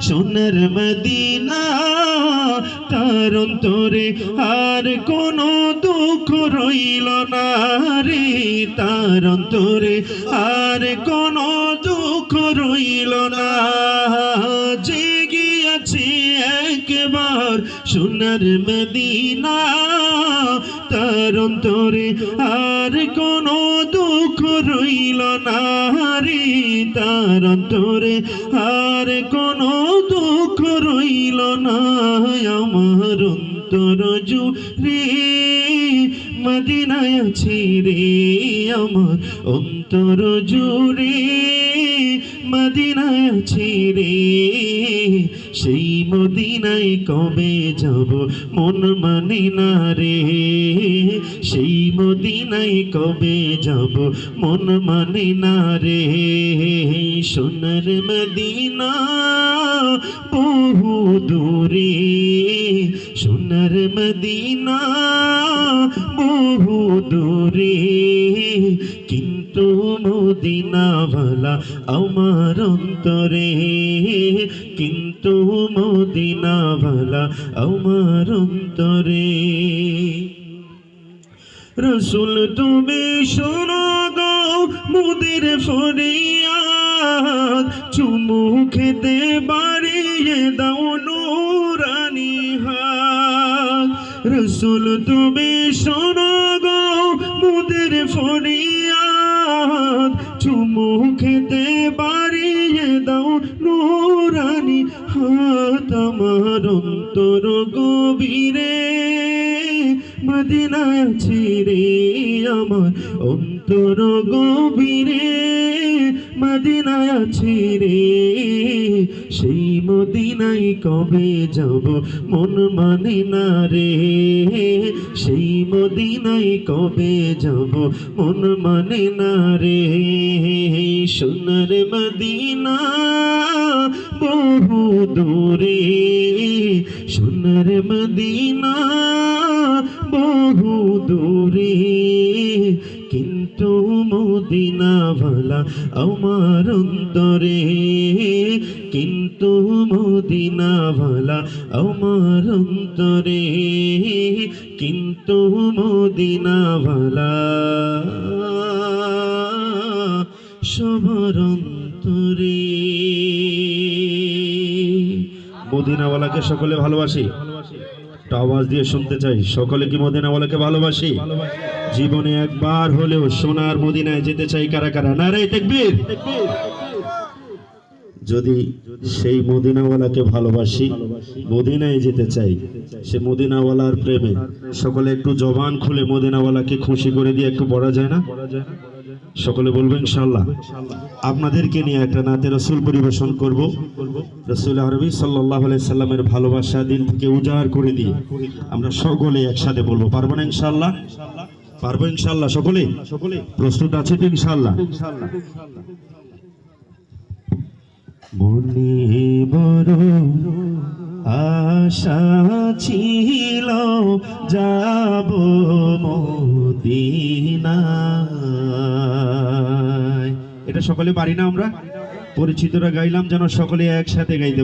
সোনার মদিনা তার অন্তরে আর কোনো দুঃখ রইল না রে। তার অন্তরে আর কোনো দুঃখ রইল না। জেগে আছে একবার সোনার মদিনা তার অন্তরে আর কোনো দুঃখ রইল না রে। তার অন্তরে আর কোনো দুঃখ রইল না আমার অন্তর জুড়ে। মদিনায় আছে রে আমার অন্তর জুড়ে। মদিনায় আছে রে সেই মদিনায় কবে যাব? মন মানে না রে। সেই মদিনায় কবে যাব? মন মানে না রে। সোনার মদিনা বহু দূরে। সোনার মদিনা বহু দূরে। কিন্তু মদিনাওয়ালা আমার অন্তরে। কিন্তু মদিনাওয়ালা আমার অন্তরে। রসুল তুমি শোনো গো মুদির ফরিয়াদ, চুমু খেতে বাড়িয়ে দাও নুরানি হাত। রসুল তুমি শোনো গো মুদির ফরিয়াদ চুমু খেতে বাড়িয়ে দাও নোরানি হাত আমার অন্তর গভীরে। মদিনায় আছে রে আমার অন্তর গভীরে। মদিনায় আছে রে সেই মদিনায় কবে যাব? মন মানে না রে। সেই মদিনায় কবে যাব? মন মানে না রে। সোনার মদিনা বহু দূরে। সোনার মদিনা বহু দূরে। কিন্তু মদিনা ভালা আমার অন্তরে কিন্তু মদিনাওয়ালা আমার অন্তরে, কিন্তু মদিনাওয়ালা সবার অন্তরে। মদিনাওয়ালাকে সকলে ভালোবাসি। আওয়াজ দিয়ে শুনতে চাই। সকলে কি মদিনাওয়ালাকে ভালোবাসি? জীবনে একবার হলেও সোনার মদিনায় যেতে চাই কারা কারা? না রে তেকবীর। যদি সেই মদিনাওয়ালাকে ভালোবাসি, মদিনায় যেতে চাই, সে মদিনাওয়ালার প্রেমে। সকলে একটু জবান খুলে মদিনাওয়ালাকে খুশি করে দিয়ে একটু পড়া যায় না? সকলে বলবেন ইনশাল্লাহ আপনাদেরকে নিয়ে একটা নাতে রসুল পরিবেশন করব। রসুল আরবি সাল্লাহ সাল্লামের ভালোবাসা দিল থেকে উজাড় করে দিয়ে আমরা সকলে একসাথে বলব, পারব না ইনশাল্লাহ পারব ইনশাল্লাহ সকলে? সকলে প্রস্তুত আছে তো ইনশাল্লাহ মনে বড় আশা ছিল, যাব মদিনা এটা সকলে পারি না আমরা? পরিচিতরা গাইলাম যেন সকলে একসাথে গাইতে